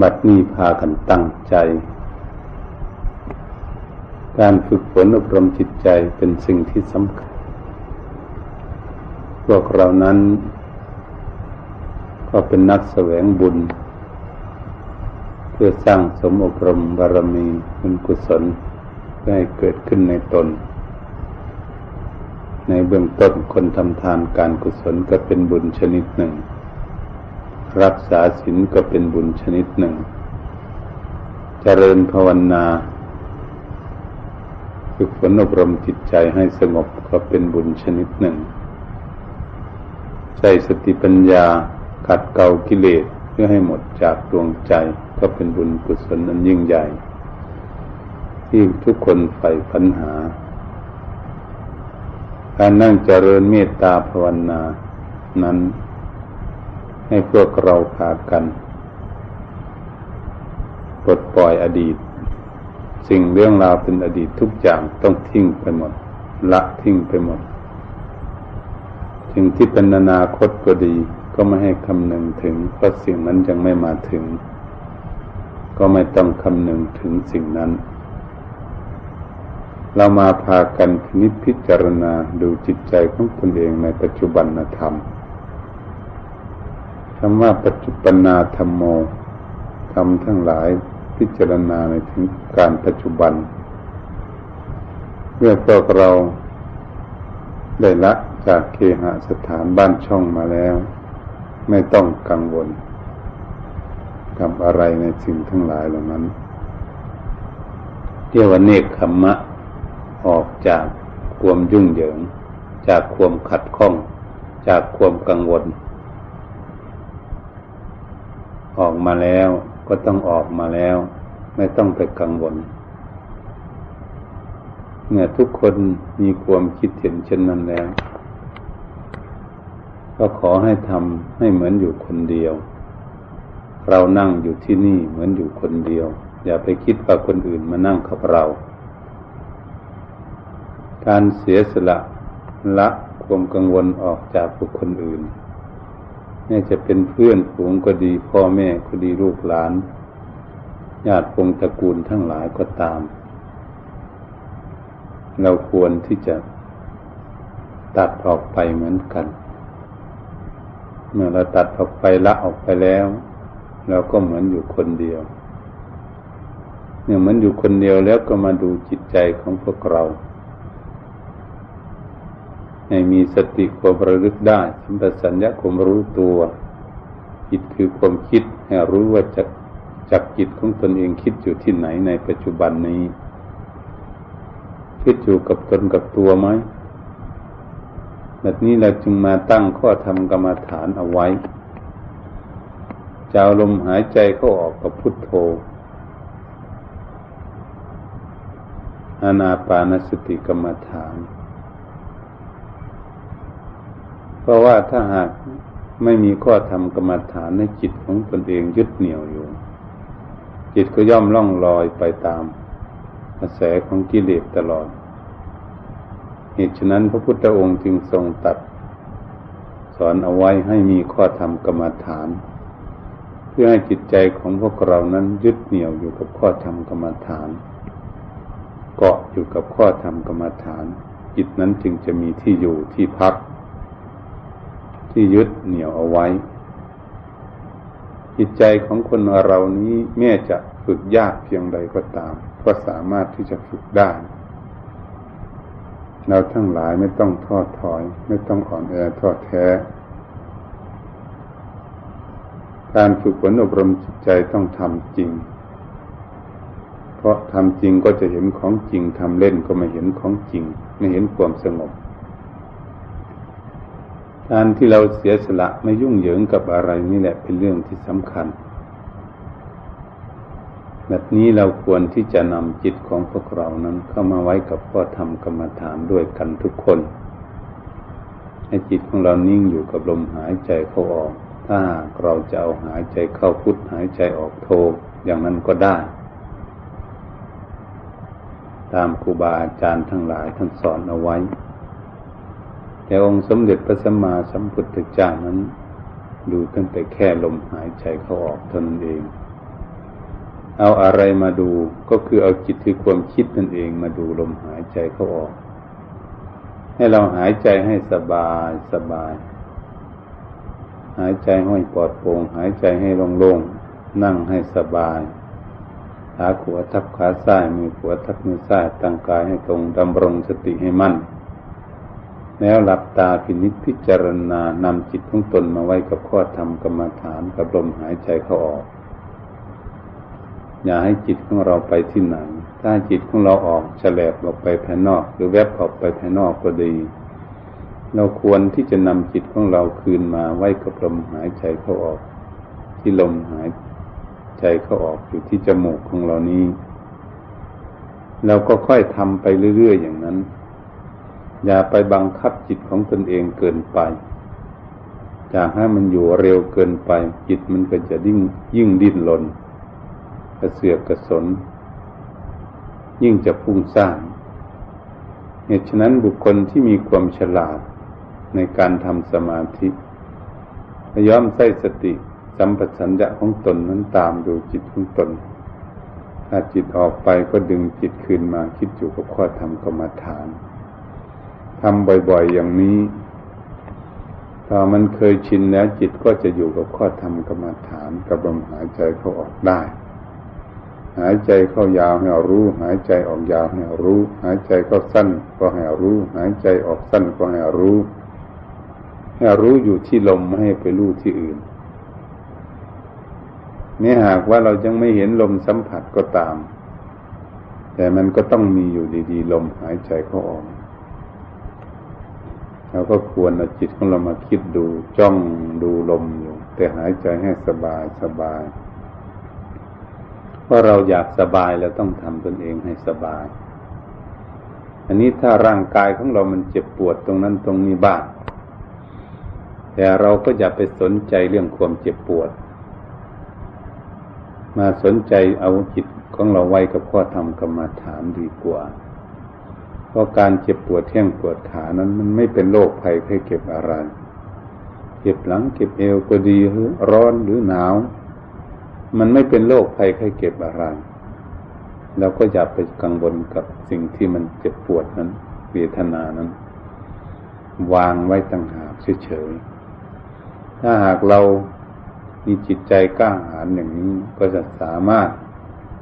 บัดนี้พากันตั้งใจ การฝึกฝนอบรมจิตใจเป็นสิ่งที่สำคัญ พวกเรานั้น ก็เป็นนักแสวงบุญ เพื่อสร้างสมอบรมบารมีบุญกุศลเพื่อให้เกิดขึ้นในตน ในเบื้องต้นคนทำทานการกุศลก็เป็นบุญชนิดหนึ่ง รักษาศีลก็เป็นบุญชนิดหนึ่งเจริญภาวนาฝึกฝนอบรมจิตใจให้สงบก็เป็นบุญชนิดหนึ่ง ใช้สติปัญญาขัดเกลากิเลสเพื่อให้หมดจากดวงใจก็เป็นบุญกุศลนั้นยิ่งใหญ่ ที่ทุกคนใฝ่ฝันหา การนั่งเจริญเมตตาภาวนานั้น ให้พวกเราพากันปลดปล่อยอดีต สิ่งเรื่องราวเป็นอดีตทุกอย่างต้องทิ้งไปหมด ละทิ้งไปหมด สิ่งที่เป็นอนาคตก็ดี ก็ไม่ให้คำนึงถึงเพราะสิ่งนั้นยังไม่มาถึง ก็ไม่ต้องคำนึงถึงสิ่งนั้น เรามาพากันพิพิจารณาดูจิตใจของตนเองในปัจจุบันธรรม คำว่าปัจจุปนาธรรมโมทำทั้งหลายพิจารณาในถึงการปัจจุบันเมื่อพวกเราได้ละจากเคหสถานบ้านช่องมาแล้ว ไม่ต้องกังวลกับอะไรในสิ่งทั้งหลายเหล่านั้นเรียกว่าเนคขมมะ ออกจากความยุ่งเหยิง จากความขัดข้อง จากความกังวล ออกมาแล้วก็ต้องออกมาแล้ว ไม่ต้องไปกังวลเมื่อทุกคนมีความคิดเห็นเช่นนั้นแล้ว ก็ขอให้ทำให้เหมือนอยู่คนเดียว เรานั่งอยู่ที่นี่เหมือนอยู่คนเดียว อย่าไปคิดว่าคนอื่นมานั่งกับเรา การเสียสละละความกังวลออกจากบุคคลอื่น แม้จะเป็นเพื่อนฝูงก็ดี พ่อแม่ก็ดีลูกหลาน ญาติพงตระกูลทั้งหลายก็ตาม เราควรที่จะตัดออกไปเหมือนกัน เมื่อเราตัดออกไปละออกไปแล้ว เราก็เหมือนอยู่คนเดียวเนี่ยเหมือนอยู่คนเดียวแล้วก็มาดูจิตใจของพวกเรา ให้มีสติความระลึกได้สัมปชัญญะความรู้ตัวจิตคือความคิดให้รู้ว่าจะจับจิตของตนเองคิดอยู่ที่ไหนในปัจจุบันนี้ คิดอยู่กับตนกับตัวไหมแบบนี้เราจึงมาตั้งข้อธรรมกรรมฐานเอาไว้จะเอาลมหายใจเข้าออกกับพุทโธอานาปานสติกรรมฐาน เพราะว่าถ้าหากไม่มีข้อธรรมกรรมฐานในจิตของตนเองยึดเหนี่ยวอยู่ จิตก็ย่อมล่องลอยไปตามกระแสของกิเลสตลอด เหตุฉะนั้นพระพุทธองค์จึงทรงตัด สอนเอาไว้ให้มีข้อธรรมกรรมฐาน เพื่อให้จิตใจของพวกเรานั้นยึดเหนี่ยวอยู่กับข้อธรรมกรรมฐาน เกาะอยู่กับข้อธรรมกรรมฐาน จิตนั้นจึงจะมีที่อยู่ที่พัก ที่ยึดเหนี่ยวเอาไว้ จิตใจของคนเรานี้แม้จะฝึกยากเพียงใดก็ตาม ก็สามารถที่จะฝึกได้ เราทั้งหลายไม่ต้องท้อถอย ไม่ต้องอ่อนแอท้อแท้ การฝึกฝนอบรมจิตใจต้องทำจริง เพราะทำจริงก็จะเห็นของจริงทำเล่นก็ไม่เห็นของจริง ไม่เห็นความสงบ การที่เราเสียสละไม่ยุ่งเหยิงกับอะไรนี่แหละเป็นเรื่องที่สำคัญ แบบนี้เราควรที่จะนำจิตของพวกเรานั้นเข้ามาไว้กับพ่อธรรมกรรมฐานด้วยกันทุกคนให้จิตของเรานิ่งอยู่กับลมหายใจเข้าออก ถ้าเราจะเอาหายใจเข้าพุทหายใจออกโทอย่างนั้นก็ได้ ตามครูบาอาจารย์ทั้งหลายท่านสอนเอาไว้ แต่องค์สมเด็จพระสัมมาสัมพุทธเจ้านั้น ดูตั้งแต่แค่ลมหายใจเข้าออกเท่านั้นเอง เอาอะไรมาดูก็คือเอาจิตคือความคิดนั่นเองมาดูลมหายใจเข้าออก ให้เราหายใจให้สบายสบาย หายใจให้ปลอดโปร่งหายใจให้โล่งๆนั่งให้สบายขาขวาทับขาซ้ายมือขวาทับมือซ้ายตั้งกายให้ตรงดำรงสติให้มั่น แล้วหลับตาพินิจพิจารณานำจิตของตนมาไว้กับข้อธรรมกรรมฐานกับลมหายใจเข้าออก อย่าให้จิตของเราไปที่ไหน ถ้าจิตของเราออกฉลบออกไปภายนอก หรือแวบออกไปภายนอกก็ดี เราควรที่จะนำจิตของเราคืนมาไว้กับลมหายใจเข้าออก ที่ลมหายใจเข้าออกอยู่ที่จมูกของเรานี้ เราก็ค่อยทำไปเรื่อยๆอย่างนั้น อย่าไปบังคับจิตของตนเองเกินไปจากให้มันอยู่เร็วเกินไป จิตมันก็จะยิ่งยิ่งดิ้นรนกระเสือกกระสน ยิ่งจะพุ่งสร้างเหตุฉะนั้นบุคคลที่มีความฉลาดในการทำสมาธิยายามใส่สติสัมปชัญญะของตนนั้นตามดูจิตของตน ถ้าจิตออกไปก็ดึงจิตคืนมาคิดอยู่กับข้อธรรมกรรมฐาน ทำบ่อยๆอย่างนี้พอมันเคยชินแล้วจิตก็จะอยู่กับข้อธรรมกรรมฐานกับลมหายใจเขาออกได้ หายใจเข้ายาวให้รู้ หายใจออกยาวให้รู้ หายใจเข้าสั้นก็ให้รู้ หายใจออกสั้นก็ให้รู้ให้รู้อยู่ที่ลมไม่ให้ไปรู้ที่อื่นนี่หากว่าเรายังไม่เห็นลมสัมผัสก็ตาม แต่มันก็ต้องมีอยู่ดี ๆ ลมหายใจเข้าออก เราก็ควรเอาจิตของเรามาคิดดูจ้องดูลมอยู่ แต่หายใจให้สบายสบายเพราะเราอยากสบายเราต้องทำตนเองให้สบาย อันนี้ถ้าร่างกายของเรามันเจ็บปวดตรงนั้นตรงนี้บ้างแต่เราก็อย่าไปสนใจเรื่องความเจ็บปวด มาสนใจเอาจิตของเราไว้กับข้อธรรมกรรมฐานดีกว่า ราะการเจ็บปวดแท่งปวดขานั้นมันไม่เป็นโรคภัยไข้เก็บอะไร เจ็บหลังเจ็บเอวก็ดีหรือร้อนหรือหนาว มันไม่เป็นโรคภัยไข้เก็บอะไรเราก็อย่าไปกังวลกับสิ่งที่มันเจ็บปวดนั้นเวทนานั้น วางไว้ต่างหากเฉยๆถ้าหากเรามีจิตใจกล้าหาญอย่างนี้ก็จะสามารถ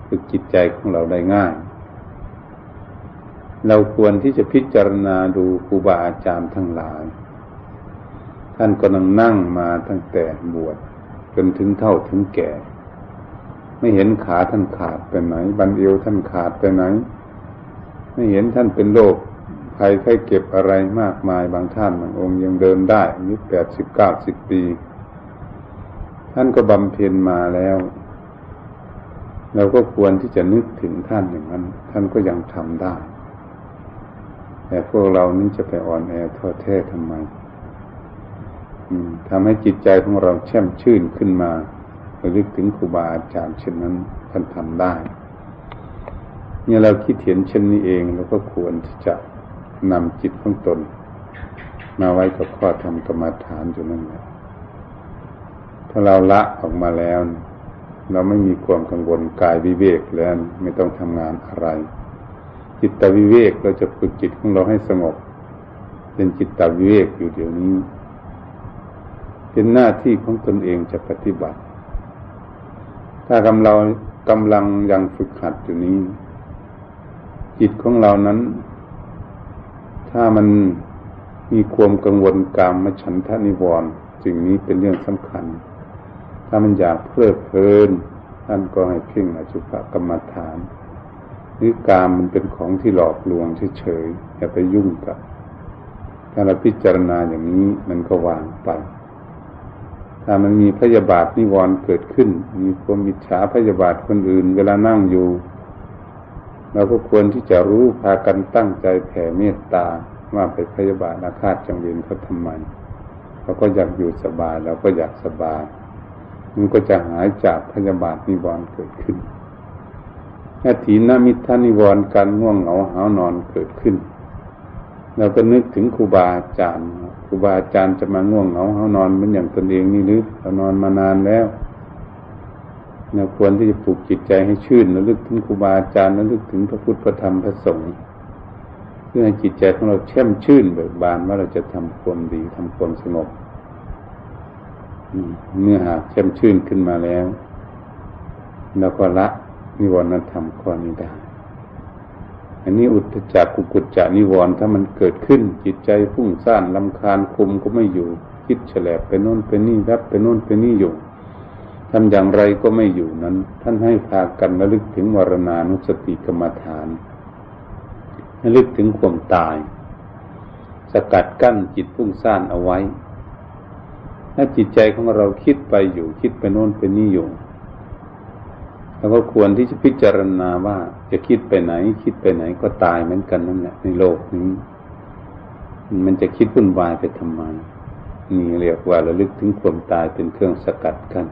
ฝึกจิตใจของเราได้ง่าย เราควรที่จะพิจารณาดูครูบาอาจารย์ทั้งหลาย ท่านก็นั่งนั่งมาตั้งแต่บวชจนถึงเท่าถึงแก่ ไม่เห็นขาท่านขาดไปไหน บันเอวท่านขาดไปไหน ไม่เห็นท่านเป็นโรคภัยไข้เก็บอะไรมากมายบางท่านบางองค์ยังเดินได้อายุแปดสิบเก้าสิบปี ท่านก็บำเพ็ญมาแล้ว เราก็ควรที่จะนึกถึงท่านอย่างนั้น ท่านก็ยังทำได้ แต่พวกเรานี่จะไปอ่อนแอท้อแท้ทำไมทำให้จิตใจของเราแช่มชื่นขึ้นมาระลึกถึงครูบาอาจารย์เช่นนั้นท่านทำได้ เนี่ยเราคิดเห็นเช่นนี้เองเราก็ควรที่จะนำจิตของตน มาไว้กับข้อธรรมกรรมฐานอยู่นั่นแหละถ้าเราละออกมาแล้ว เราไม่มีความกังวลกายวิเวกแล้ว ไม่ต้องทำงานอะไร จิตตวิเวกเราจะฝึกจิตของเราให้สงบเป็นจิตตวิเวกอยู่เดี๋ยวนี้ เป็นหน้าที่ของตนเองจะปฏิบัติ ถ้ากำลังกำลังยังฝึกหัดอยู่นี้ จิตของเรานั้น ถ้ามันมีความกังวลกามมฉันทะนิวรณ์สิ่งนี้เป็นเรื่องสำคัญ ถ้ามันอยากเพลิดเพลินท่านก็ให้เพ่งอสุภกรรมฐาน หรือกามมันเป็นของที่หลอกลวงเฉยๆอย่าไปยุ่งกับ ถ้าเราพิจารณาอย่างนี้มันก็วางไป ถ้ามันมีพยาบาทนิวรณ์เกิดขึ้น มีความมิจฉาพยาบาทคนอื่น เวลานั่งอยู่ เราก็ควรที่จะรู้พากันตั้งใจแผ่เมตตาว่าไปพยาบาทอาฆาตจังเวียนเขาทำไมเราก็อยากอยู่สบายเราก็อยากสบายมันก็จะหายจากพยาบาทนิวรณ์เกิดขึ้น ถีนมิทานิวรณ์การง่วงเหงาหานอนเกิดขึ้น เราก็นึกถึงครูบาอาจารย์ครูบาอาจารย์จะมาง่วงเหงาหานอนเหมือนอย่างตนเองนี่หรือเรานอนมานานแล้วเราควรที่จะปลูกจิตใจให้ชื่นระลึกถึงครูบาอาจารย์ระลึกถึงพระพุทธพระธรรมพระสงฆ์เพื่อให้จิตใจของเราแช่มชื่นเบิกบานว่าเราจะทำความดีทำความสงบเมื่อหากแช่มชื่นขึ้นมาแล้วเราก็ละ นิวรณธรรมข้อนี้ได้ อันนี้อุตจักกุกุจจานิวรณ์ถ้ามันเกิดขึ้น จิตใจฟุ้งซ่านลำคาญคุมก็ไม่อยู่ คิดแฉลบไปโน่นไปนี่รับไปโน่นไปนี่อยู่ทำอย่างไรก็ไม่อยู่นั้น ท่านให้พากันระลึกถึงวรณานุสติกรรมฐานระลึกถึงความตาย สกัดกั้นจิตฟุ้งซ่านเอาไว้ถ้าจิตใจของเราคิดไปอยู่ คิดไปโน่นไปนี่อยู่ แล้วก็ควรที่จะพิจารณาว่าจะคิดไปไหน คิดไปไหนก็ตายเหมือนกันนั่นแหละในโลกนี้ มันจะคิดวุ่นวายไปทำไมนี่เรียกว่าระลึกถึงความตายเป็นเครื่องสกัดกัน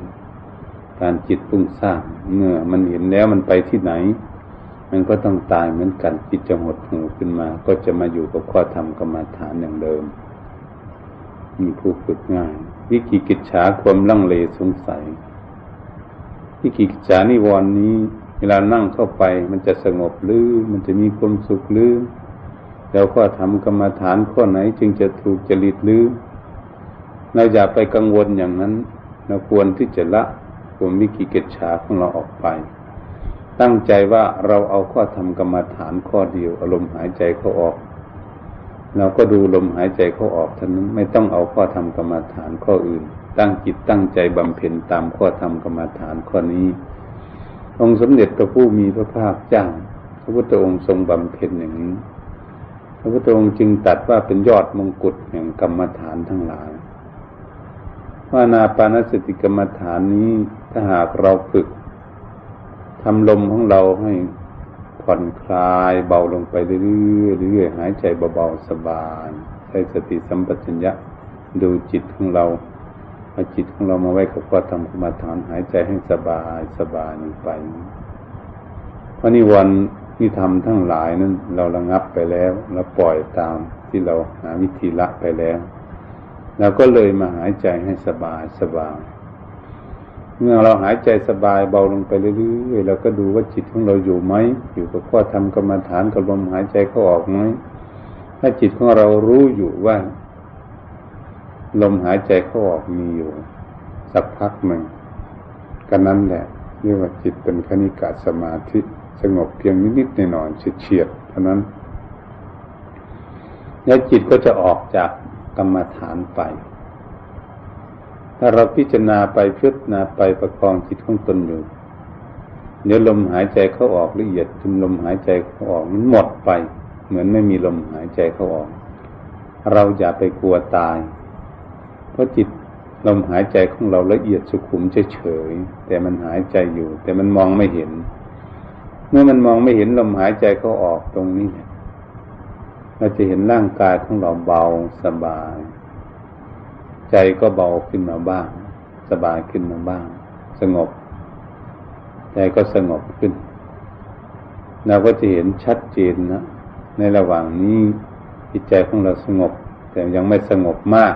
การจิตปุ้งสร้างเมื่อมันเห็นแล้วมันไปที่ไหน มันก็ต้องตายเหมือนกันจิตจะหดหูขึ้นมา ก็จะมาอยู่กับข้อธรรมกรรมฐานอย่างเดิม มีผู้ฝึกง่าย วิกิกิจฉาความลังเลสงสัย วิกิจานิวรณ์นี้ เวลานั่งเข้าไปมันจะสงบหรือมันจะมีความสุขหรือแล้วก็ทำกรรมฐานข้อไหนจึงจะถูกจริตหรือเราอย่าไปกังวลอย่างนั้นเราควรที่จะละความวิกิกิจฉาของเราออกไป ตั้งใจว่าเราเอาข้อทำกรรมฐานข้อเดียวอารมณ์หายใจเขาออก เราก็ดูลมหายใจเขาออกเท่านั้นไม่ต้องเอาข้อทำกรรมฐานข้ออื่น ตั้งจิตตั้งใจบำเพ็ญตามข้อธรรมกรรมฐานข้อนี้ องค์สมเด็จพระผู้มีพระภาคเจ้าพระพุทธองค์ทรงบำเพ็ญอย่างนี้ พระพุทธองค์จึงตัดว่าเป็นยอดมงกุฎแห่งกรรมฐานทั้งหลาย ว่านาปานสติกรรมฐานนี้ถ้าหากเราฝึกทำลมของเราให้ผ่อนคลายเบาลงไปเรื่อยๆเรื่อยๆหายใจเบาๆสบายใช้สติสัมปชัญญะดูจิตของเรา เอาจิตของเรามาไว้กับข้อธรรมกรรมฐานหายใจให้สบายสบายลงไปเพราะนี่วันที่ทำทั้งหลายนั้น เราระงับไปแล้วเราปล่อยตามที่เราหาวิธีละไปแล้วเราก็เลยมาหายใจให้สบายสบายเมื่อเราหายใจสบายเบาลงไปเรื่อยๆเราก็ดูว่าจิตของเราอยู่ไหมอยู่กับข้อธรรมกรรมฐานกับลมหายใจเข้าออกไหมถ้าจิตของเรารู้อยู่ว่า ลมหายใจเข้าออกมีอยู่ สักพักหนึ่งกันนั้นแหละเรียกว่าจิตเป็นคณิกาสมาธิสงบเพียงนิดๆหน่อยๆเฉียดๆเท่านั้น แล้วจิตก็จะออกจากกรรมฐานไป ถ้าเราพิจารณาไปพิจารณาไปประคองจิตของตนอยู่เดี๋ยวลมหายใจเข้าออกละเอียดจนลมหายใจเข้าออกมันหมดไป เหมือนไม่มีลมหายใจเข้าออก เราอย่าไปกลัวตาย เพราะจิตลมหายใจของเราละเอียดสุขุมเฉยๆแต่มันหายใจอยู่ แต่มันมองไม่เห็น เมื่อมันมองไม่เห็นลมหายใจเขาออกตรงนี้เราจะเห็นร่างกายของเราเบาสบาย ใจก็เบาขึ้นมาบ้าง สบายขึ้นมาบ้าง สงบ ใจก็สงบขึ้น เราก็จะเห็นชัดเจนนะในระหว่างนี้จิตใจของเราสงบ แต่ยังไม่สงบมาก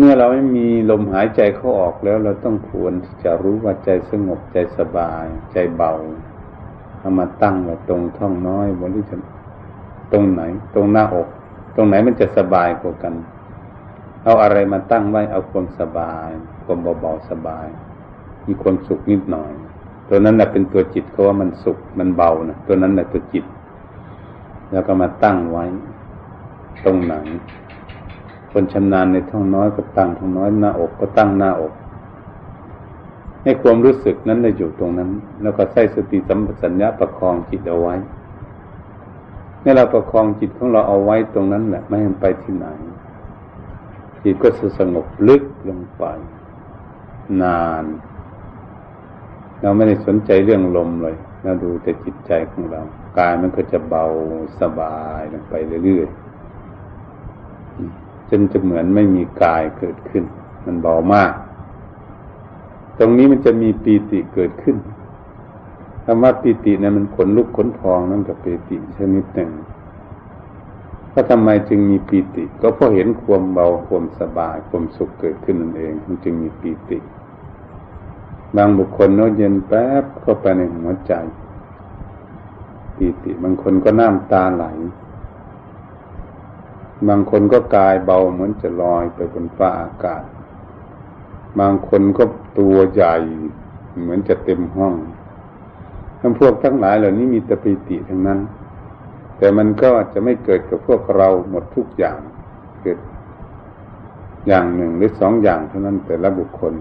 เมื่อเราไม่มีลมหายใจเข้าออกแล้ว เราต้องควรที่จะรู้ว่าใจสงบใจสบาย ใจเบาเอามาตั้งไว้ตรงท้องน้อยบริจตรงไหน ตรงหน้าอก ตรงไหนมันจะสบายกว่ากัน เอาอะไรมาตั้งไว้เอาความสบาย ความเบาๆสบาย มีความสุขนิดหน่อย ตัวนั้นแหละเป็นตัวจิตเขาว่ามันสุขมันเบานะตัวนั้นแหละตัวจิต แล้วก็มาตั้งไว้ ตรงไหน คนชำนาญในท้องน้อยก็ตั้งท้องน้อยหน้าอกก็ตั้งหน้าอก ให้ความรู้สึกนั้นได้อยู่ตรงนั้น แล้วก็ใส่สติสัมปชัญญะประคองจิตเอาไว้เมื่อเราประคองจิตของเราเอาไว้ตรงนั้นแหละไม่ให้ไปที่ไหน จิตก็จะสงบลึกลงไป นาน เราไม่ได้สนใจเรื่องลมเลยเราดูแต่จิตใจของเรา กายมันก็จะเบาสบายลงไปเรื่อยๆ จนจะเหมือนไม่มีกายเกิดขึ้น มันเบามาก ตรงนี้มันจะมีปีติเกิดขึ้นคำว่าปีติเนี่ยมันขนลุกขนพองนั่นกับปีติชนิดหนึ่งก็ทำไมจึงมีปีติ ก็เพราะเห็นความเบาความสบายความสุขเกิดขึ้นนั่นเองมันจึงมีปีติ บางบุคคลนาะเย็นแป๊บเข้าไปในหัวใจปีติบางคนก็น้ำตาไหล บางคนก็กายเบาเหมือนจะลอยไปบนฟ้าอากาศ บางคนก็ตัวใหญ่เหมือนจะเต็มห้อง ทั้งพวกทั้งหลายเหล่านี้มีตปีติทั้งนั้น แต่มันก็จะไม่เกิดกับพวกเราหมดทุกอย่าง เกิดอย่างหนึ่งหรือสองอย่างเท่านั้นแต่ละบุคคล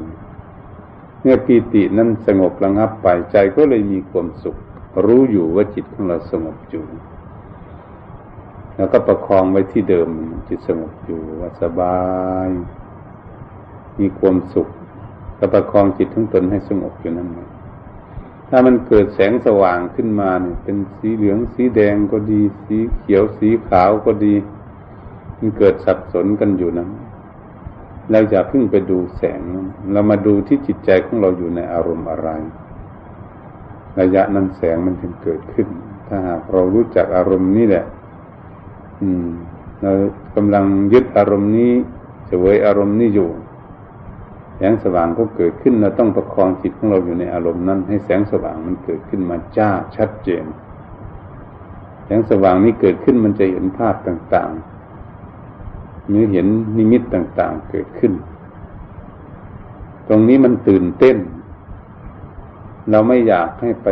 เมื่อปีตินั้นสงบระงับไปใจก็เลยมีความสุข รู้อยู่ว่าจิตของเราสงบอยู่ แล้วก็ประคองไว้ที่เดิมจิตสงบอยู่ว่าสบาย มีความสุขก็ประคองจิตทั้งตนให้สงบอยู่นั่นเองถ้ามันเกิดแสงสว่างขึ้นมาเนี่ยเป็นสีเหลืองสีแดงก็ดี สีเขียวสีขาวก็ดี มันเกิดสับสนกันอยู่นั้นเราอย่าเพิ่งไปดูแสง เรามาดูที่จิตใจของเราอยู่ในอารมณ์อะไร ระยะนั้นแสงมันถึงเกิดขึ้น ถ้าหากเรารู้จักอารมณ์นี้แหละ เรากำลังยึดอารมณ์นี้จะเวยอารมณ์นี้อยู่ แสงสว่างก็เกิดขึ้นเราต้องประคองจิตของเราอยู่ในอารมณ์นั้น ให้แสงสว่างมันเกิดขึ้นมาจ้าชัดเจน แสงสว่างนี้เกิดขึ้นมันจะเห็นภาพต่างๆหรือเห็นนิมิตต่างๆ เกิดขึ้น ตรงนี้มันตื่นเต้น เราไม่อยากให้ไป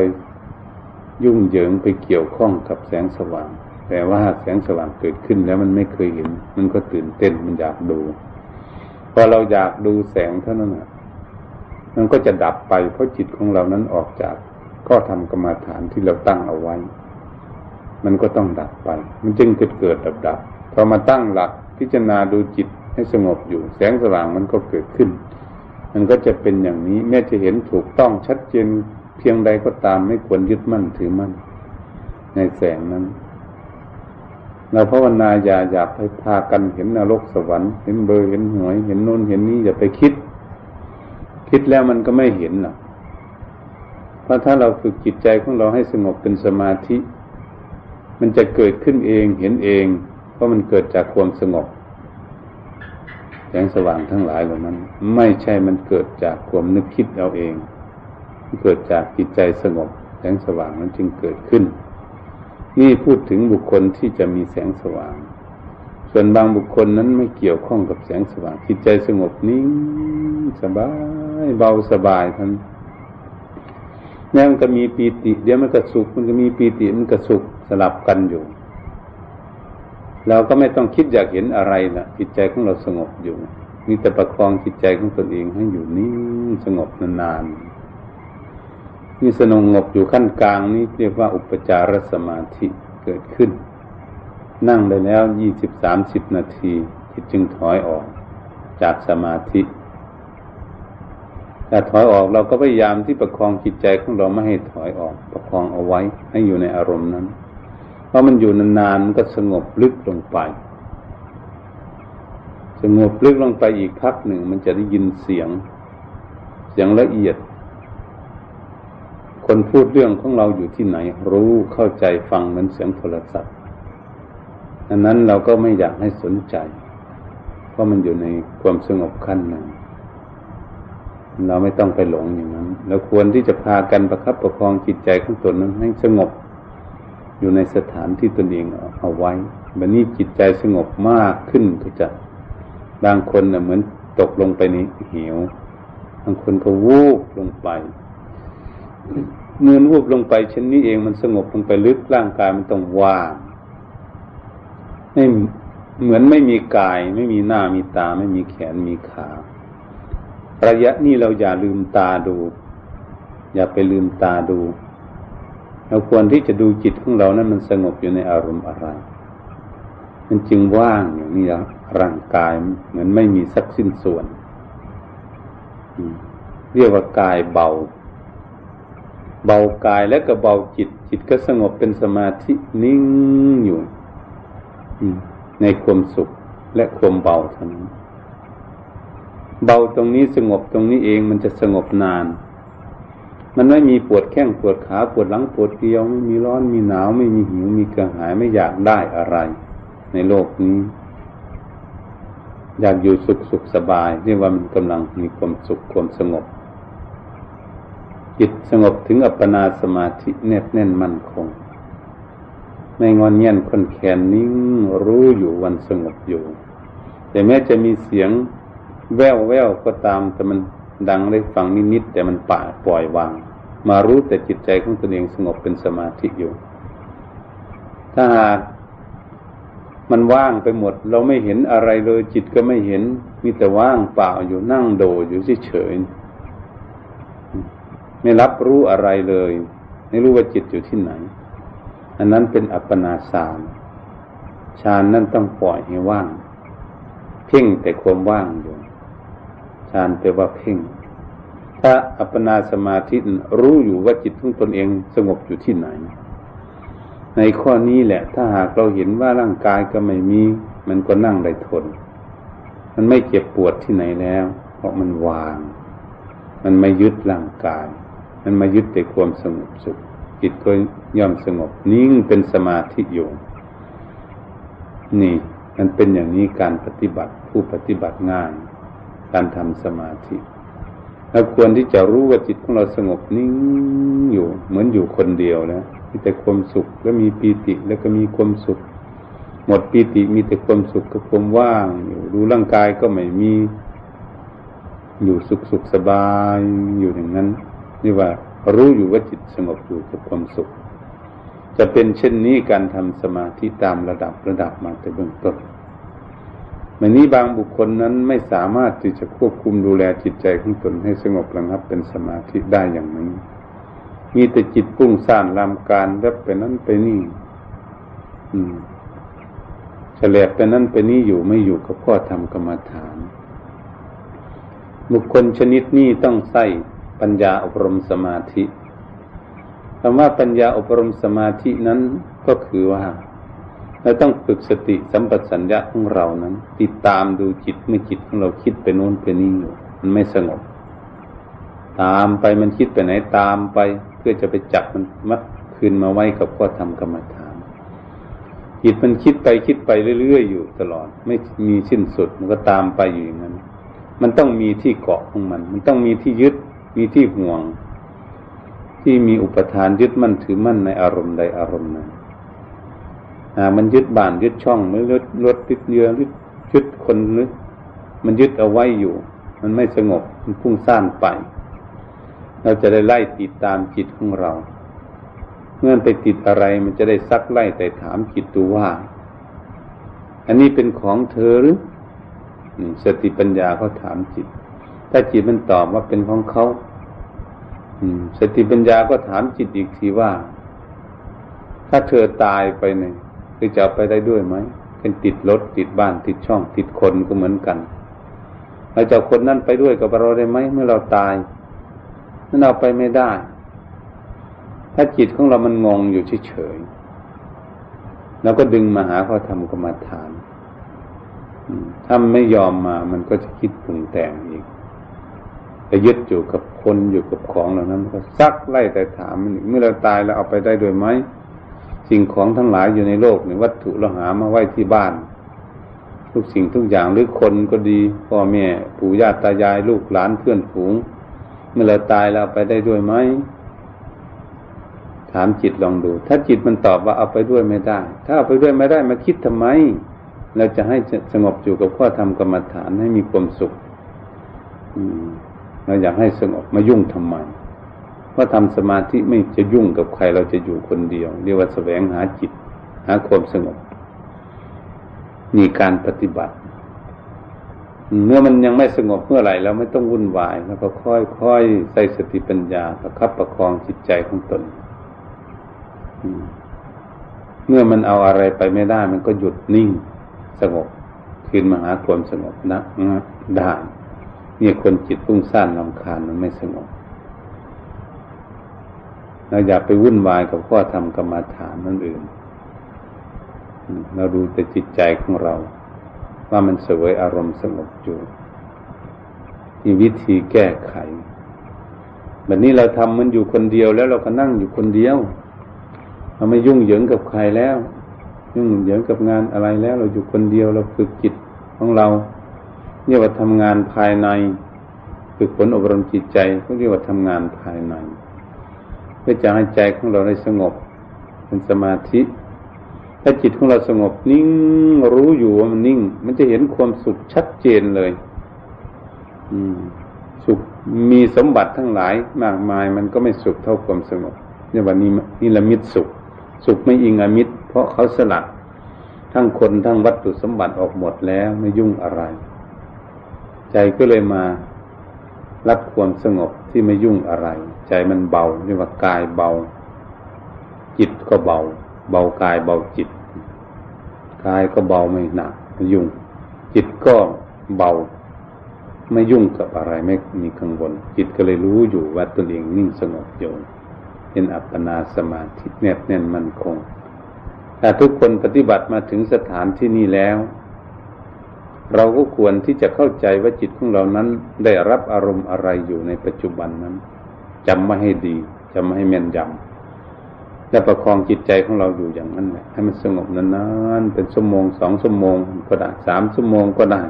ยุ่งเหยิงไปเกี่ยวข้องกับแสงสว่าง แต่ว่าแสงสว่างเกิดขึ้นแล้วมันไม่เคยเห็น มันก็ตื่นเต้นมันอยากดู พอเราอยากดูแสงเท่านั้นมันก็จะดับไป เพราะจิตของเรานั้นออกจากก็ทำกรรมาฐานที่เราตั้งเอาไว้ มันก็ต้องดับไป มันจึงเกิดเกิดดับดับพอมาตั้งหลักพิจารณาดูจิตให้สงบอยู่ แสงสว่างมันก็เกิดขึ้น มันก็จะเป็นอย่างนี้ แม้จะเห็นถูกต้องชัดเจนเพียงใดก็ตามไม่ควรยึดมั่นถือมั่น ในแสงนั้น เราภาวนาอย่าอยากไปพากันเห็นนรกสวรรค์เห็นเบอร์เห็นหวยเห็นโน้นเห็นนี้อย่าไปคิด คิดแล้วมันก็ไม่เห็นหรอกเพราะถ้าเราฝึกจิตใจของเราให้สงบเป็นสมาธิ มันจะเกิดขึ้นเองเห็นเอง เพราะมันเกิดจากความสงบแสงสว่างทั้งหลายเหล่านั้น ไม่ใช่มันเกิดจากความนึกคิดเอาเอง เกิดจากจิตใจสงบแสงสว่างนั้นจึงเกิดขึ้น นี่พูดถึงบุคคลที่จะมีแสงสว่าง ส่วนบางบุคคลนั้นไม่เกี่ยวข้องกับแสงสว่างจิตใจสงบนิ่งสบายเบาสบายทั้งนี่มันก็มีปีติ เดี๋ยวมันก็สุข มันก็มีปีติมันก็สุขสลับกันอยู่ เราก็ไม่ต้องคิดอยากเห็นอะไรนะจิตใจของเราสงบอยู่มีแต่ประคองจิตใจของตนเองให้อยู่นิ่งสงบนานๆ นี่สงบอยู่ขั้นกลางนี้เรียกว่าอุปจารสมาธิเกิดขึ้น นั่งได้แล้วยี่สิบสามสิบนาทีจิตจึงถอยออกจากสมาธิถ้าถอยออกเราก็พยายามที่ประคองจิตใจของเราไม่ให้ถอยออก ประคองเอาไว้ให้อยู่ในอารมณ์นั้น เพราะมันอยู่นานๆมันก็สงบลึกลงไป สงบลึกลงไปอีกพักหนึ่งมันจะได้ยินเสียง เสียงละเอียด คนพูดเรื่องของเราอยู่ที่ไหน รู้เข้าใจฟังเหมือนเสียงโทรศัพท์อันนั้นเราก็ไม่อยากให้สนใจ เพราะมันอยู่ในความสงบขั้นหนึ่งเราไม่ต้องไปหลงอย่างนั้นเราควรที่จะพากันประคับประคองจิตใจของตนนั้นให้สงบอยู่ในสถานที่ตนเองเอาไว้บบนี้จิตใจสงบมากขึ้นก็จะบางคนเน่ยเหมือนตกลงไปในเหวบางคนก็วูบลงไป เมื่อวูบลงไปเช่นนี้เองมันสงบลงไปลึกร่างกายมันต้องว่างไม่เหมือนไม่มีกาย ไม่มีหน้ามีตา ไม่มีแขนมีขาระยะนี้เราอย่าลืมตาดู อย่าไปลืมตาดู เราควรที่จะดูจิตของเรานั้นมันสงบอยู่ในอารมณ์อะไรมันจึงว่างอย่างนี้แล้วร่างกายเหมือนไม่มีสักสิ้นส่วนเรียกว่ากายเบา เบากายและก็เบาจิต จิตก็สงบเป็นสมาธินิ่งอยู่ในความสุขและความเบาเท่านั้นเบาตรงนี้สงบตรงนี้เองมันจะสงบนาน มันไม่มีปวดแข้งปวดขาปวดหลังปวดเกียวไม่มีร้อนมีหนาวไม่มีหิวมีกระหายไม่อยากได้อะไร ในโลกนี้ อยากอยู่สุขสุขสบายเรียกว่ามันกำลังมีความสุขความสงบ จิตสงบถึงอัปปนาสมาธิแน่นแน่นมั่นคง ไม่งอนเงียนคนแขนนิ่งรู้อยู่วันสงบอยู่ แต่แม้จะมีเสียงแววแววก็ตามแต่มันดังได้ฟังนิดๆแต่มันป่าปล่อยวาง มารู้แต่จิตใจของตนเองสงบเป็นสมาธิอยู่ ถ้าหากมันว่างไปหมด เราไม่เห็นอะไรเลยจิตก็ไม่เห็นมีแต่ว่างเปล่าอยู่นั่งโดอยู่เฉยๆ ไม่รับรู้อะไรเลย ไม่รู้ว่าจิตอยู่ที่ไหน อันนั้นเป็นอัปปนาสามฌานนั่นต้องปล่อยให้ว่าง เพ่งแต่ความว่างอยู่ฌานแปลว่าเพ่ง ถ้าอัปปนาสมาธิรู้อยู่ว่าจิตของตนเองสงบอยู่ที่ไหน ในข้อนี้แหละ ถ้าหากเราเห็นว่าร่างกายก็ไม่มี มันก็นั่งได้ทน มันไม่เจ็บปวดที่ไหนแล้ว เพราะมันวาง มันไม่ยึดร่างกาย มันมายึดแต่ความสงบสุขจิตก็ย่อมสงบ นิ่งเป็นสมาธิอยู่ นี่ มันเป็นอย่างนี้การปฏิบัติผู้ปฏิบัติง่าย การทำสมาธิเราควรที่จะรู้ว่าจิตของเราสงบนิ่งอยู่ เหมือนอยู่คนเดียวแล้วมีแต่ความสุขแล้วมีปีติแล้วก็มีความสุข หมดปีติมีแต่ความสุขกับความว่างอยู่ดูร่างกายก็ไม่มี อยู่สุขสุขสบายอยู่อย่างนั้น นี่ว่ารู้อยู่ว่าจิตสงบอยู่กับความสุข จะเป็นเช่นนี้การทำสมาธิตามระดับระดับมาแต่เบื้องต้นมันนี้บางบุคคลนั้นไม่สามารถที่จะควบคุมดูแลจิตใจของตนให้สงบระงับเป็นสมาธิได้อย่างนี้มีแต่จิตปุ้งซ่านลำการแวบไปนั้นไปนี่ อืมเฉลบไปนั้นไปนี่อยู่ไม่อยู่กับพ่อทำกรรมฐาน บุคคลชนิดนี้ต้องใส่ ปัญญาอบรมสมาธิคำว่าปัญญาอบรมสมาธินั้นก็คือว่าเราต้องฝึกสติสัมปชัญญะของเรานั้น ติดตามดูจิตเมื่อจิตของเราคิดไปโน้นไปนี่อยู่มันไม่สงบ ตามไปมันคิดไปไหนตามไป เพื่อจะไปจับมันมัดคืนมาไว้กับข้อธรรมกรรมฐานจิตมันคิดไปคิดไปเรื่อยๆอยู่ตลอด ไม่มีสิ้นสุดมันก็ตามไปอยู่อย่างนั้น มันต้องมีที่เกาะของมัน มันต้องมีที่ยึด มีที่ห่วง ที่มีอุปทานยึดมั่นถือมั่นในอารมณ์ใดอารมณ์หนึ่งอ่ามันยึดบ้านยึดช่องไม่ยึดรถยึดเรือยึดยึดคนนึกมันยึดเอาไว้อยู่ มันไม่สงบมันพุ่งซ่านไป เราจะได้ไล่ติดตามจิตของเรา เมื่อไปติดอะไรมันจะได้ซักไล่แต่ถามจิตตัวว่า อันนี้เป็นของเธอหรือสติปัญญาเขาถามจิต ถ้าจิตมันตอบว่าเป็นของเขาสติปัญญาก็ถามจิตอีกทีว่า ถ้าเธอตายไปเนี่ยคือจะไปได้ด้วยไหมเป็นติดรถติดบ้านติดช่อง ติดคนก็เหมือนกันเราจะคนนั้นไปด้วยกับเราได้ไหมเมื่อเราตายนั่นเอาไปไม่ได้ ถ้าจิตของเรามันงงอยู่เฉยๆเราก็ดึงมาหาเขาทำกรรมฐานถ้าไม่ยอมมามันก็จะคิดปรุงแต่งอีก ยึดอยู่กับคนอยู่กับของเหล่านั้นก็ซักไล่แต่ถามมันเมื่อเราตายแล้วเอาไปได้ด้วยไหมสิ่งของทั้งหลายอยู่ในโลกเนี่ยวัตถุเราหามาไว้ที่บ้าน ทุกสิ่งทุกอย่างหรือคนก็ดีพ่อแม่ปู่ย่าตายายลูกหลานเพื่อนฝูง เมื่อเราตายเราไปได้ด้วยไหมถามจิตลองดู ถ้าจิตมันตอบว่าเอาไปด้วยไม่ได้ ถ้าเอาไปด้วยไม่ได้มาคิดทำไม เราจะให้สงบอยู่กับข้อธรรมกรรมฐานให้มีความสุข เราอยากให้สงบมายุ่งทำไมว่าทำสมาธิไม่จะยุ่งกับใครเราจะอยู่คนเดียว เรียกว่าแสวงหาจิต หาความสงบมีการปฏิบัติ เมื่อมันยังไม่สงบเมื่อไหร่เราไม่ต้องวุ่นวาย แล้วก็ค่อยๆใส่สติปัญญาประคับประคองจิตใจของตนเมื่อมันเอาอะไรไปไม่ได้ มันก็หยุดนิ่ง สงบคืนมาหาความสงบนะได้ นี่ยคนจิตฟุ้งซ่านลำคาญมันไม่สงบเราอย่าไปวุ่นวายกับข้อธรรมกรรมฐานนั่นอื่น เราดูแต่จิตใจของเรา ว่ามันสวยอารมณ์สงบอยู่มีวิธีแก้ไขแบบนี้เราทำมันอยู่คนเดียวแล้วเราก็นั่งอยู่คนเดียว เราไม่ยุ่งเหยิงกับใครแล้ว ยุ่งเหยิงกับงานอะไรแล้ว เราอยู่คนเดียวเราฝึกจิตของเรา เนี่ยว่าทำงานภายในฝึกฝนอบรมจิตใจเขาเรียกว่าทำงานภายใน เพื่อจะให้ใจของเราได้สงบเป็นสมาธิ ถ้าจิตของเราสงบนิ่งรู้อยู่ว่ามันนิ่ง มันจะเห็นความสุขชัดเจนเลย อืม สุขมีสมบัติทั้งหลายมากมาย มันก็ไม่สุขเท่าความสงบในวันนี้นี่ลมิตสุข สุขไม่อิงอมิตร เพราะเขาสลัดทั้งคนทั้งวัตถุสมบัติออกหมดแล้วไม่ยุ่งอะไร ใจก็เลยมารับความสงบที่ไม่ยุ่งอะไร ใจมันเบาเรียกว่ากายเบา จิตก็เบา เบากายเบาจิตกายก็เบาไม่หนักไม่ยุ่ง จิตก็เบา ไม่ยุ่งกับอะไรไม่มีกังวลจิตก็เลยรู้อยู่ว่าตนเองนิ่งสงบอยู่เป็นอัปปนาสมาธิแนบแน่นมันคงถ้าทุกคนปฏิบัติมาถึงสถานที่นี้แล้ว เราก็ควรที่จะเข้าใจว่าจิตของเรานั้น ได้รับอารมณ์อะไรอยู่ในปัจจุบันนั้นจำมาให้ดีจำมาให้แม่นยำและประคองจิตใจของเราอยู่อย่างนั้นแหละให้มันสงบนานๆเป็นชั่วโมงสองชั่วโมงก็ได้สามชั่วโมงก็ได้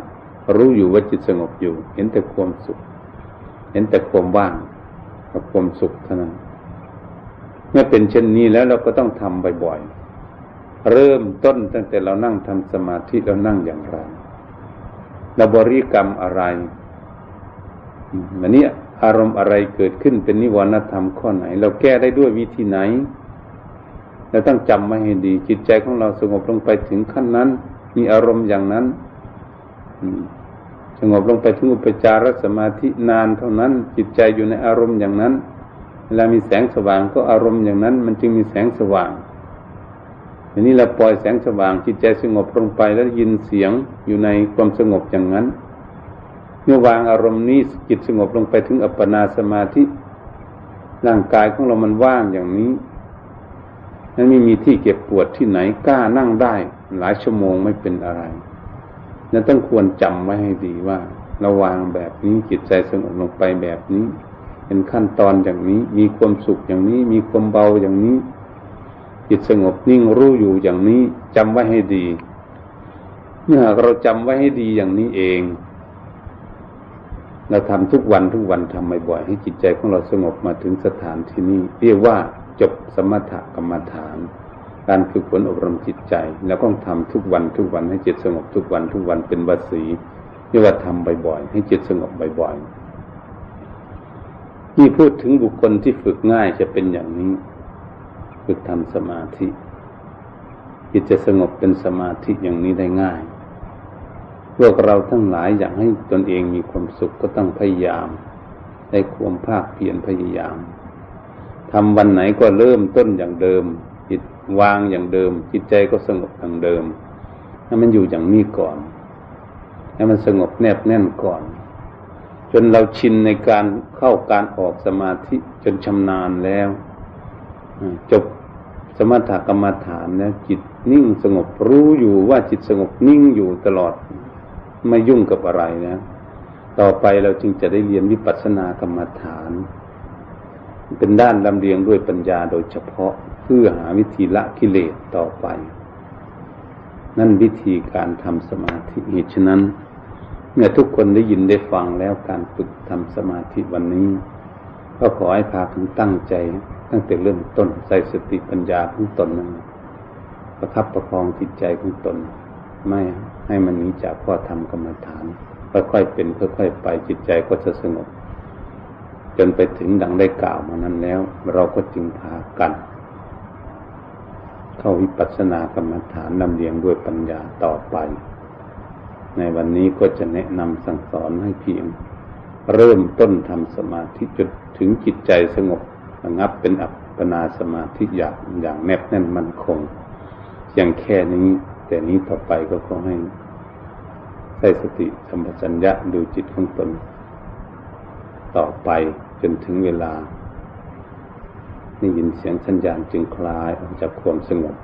รู้อยู่ว่าจิตสงบอยู่ เห็นแต่ความสุข เห็นแต่ความว่างกับความสุขเท่านั้น เมื่อเป็นเช่นนี้แล้วเราก็ต้องทำบ่อยๆเริ่มต้นตั้งแต่เรานั่งทำสมาธิเรานั่งอย่างไร เราบริกรรมอะไรวันนี้อารมณ์อะไรเกิดขึ้นเป็นนิวรณธรรมข้อไหน เราแก้ได้ด้วยวิธีไหนเราต้องจำมาให้ดี จิตใจของเราสงบลงไปถึงขั้นนั้น มีอารมณ์อย่างนั้นสงบลงไปถึงอุปจารสมาธินานเท่านั้น จิตใจอยู่ในอารมณ์อย่างนั้น เวลามีแสงสว่างก็อารมณ์อย่างนั้น มันจึงมีแสงสว่าง ทีนี้เราปล่อยแสงสว่างจิตใจสงบลงไปแล้วยินเสียงอยู่ในความสงบอย่างนั้นเมื่อวางอารมณ์นี้จิตสงบลงไปถึงอัปปนาสมาธิร่างกายของเรามันว่างอย่างนี้นั้นไม่มีที่เก็บปวดที่ไหนกล้านั่งได้ หลายชั่วโมงไม่เป็นอะไรนั้นต้องควรจำไว้ให้ดีว่าเราวางแบบนี้จิตใจสงบลงไปแบบนี้ เป็นขั้นตอนอย่างนี้ มีความสุขอย่างนี้ มีความเบาอย่างนี้ จิตสงบนิ่งรู้อยู่อย่างนี้จำไว้ให้ดีเมื่อเราจำไว้ให้ดีอย่างนี้เอง เราทำทุกวันทุกวันทำบ่อยๆให้จิตใจของเราสงบมาถึงสถานที่นี้เรียกว่าจบสมถกรรมฐาน การฝึกฝนอบรมจิตใจ แล้วก็ทำทุกวันทุกวันให้จิตสงบทุกวันทุกวันเป็นวสีเรียกว่าทำบ่อยๆให้จิตสงบบ่อยๆนี่พูดถึงบุคคลที่ฝึกง่ายจะเป็นอย่างนี้ ฝึกทำสมาธิจิตจะสงบเป็นสมาธิอย่างนี้ได้ง่าย พวกเราทั้งหลายอยากให้ตนเองมีความสุขก็ต้องพยายาม ได้ความภาคเพียรพยายามทำวันไหนก็เริ่มต้นอย่างเดิม จิตวางอย่างเดิม จิตใจก็สงบอย่างเดิมให้มันอยู่อย่างนี้ก่อนให้มันสงบแนบแน่นก่อน จนเราชินในการเข้าการออกสมาธิจนชำนาญแล้ว จบสมถกรรมฐานนะจิตนิ่งสงบรู้อยู่ว่าจิตสงบนิ่งอยู่ตลอดไม่ยุ่งกับอะไรนะ ต่อไปเราจึงจะได้เรียนวิปัสสนากรรมฐาน เป็นด้านลำเลียงด้วยปัญญาโดยเฉพาะเพื่อหาวิธีละกิเลสต่อไป นั่นวิธีการทำสมาธิเหตุฉะนั้น เมื่อทุกคนได้ยินได้ฟังแล้วการฝึกทำสมาธิวันนี้ ก็ขอให้พาคุณตั้งใจ ตั้งแต่เริ่มต้นใส่สติปัญญาของตนนั้นประคับประคองจิตใจของตน ไม่ให้มันหนีจากข้อธรรมกรรมฐาน ค่อยๆเป็นค่อยๆไปจิตใจก็จะสงบ จนไปถึงดังได้กล่าวมานั้นแล้ว เราก็จึงพากัน เข้าวิปัสสนากรรมฐานนำเลียงด้วยปัญญาต่อไป ในวันนี้ก็จะแนะนำสั่งสอนให้เพียง เริ่มต้นทำสมาธิจนถึงจิตใจสงบ ระงับเป็นอัปปนาสมาธิอย่างอย่างแนบแน่นมั่นคงอย่างแค่นี้ แต่นี้ต่อไปก็ขอให้ใส่สติสัมปชัญญะดูจิตของตน ต่อไปจนถึงเวลาได้ยินเสียงสัญญาณจึงคลายออกจากความสงบ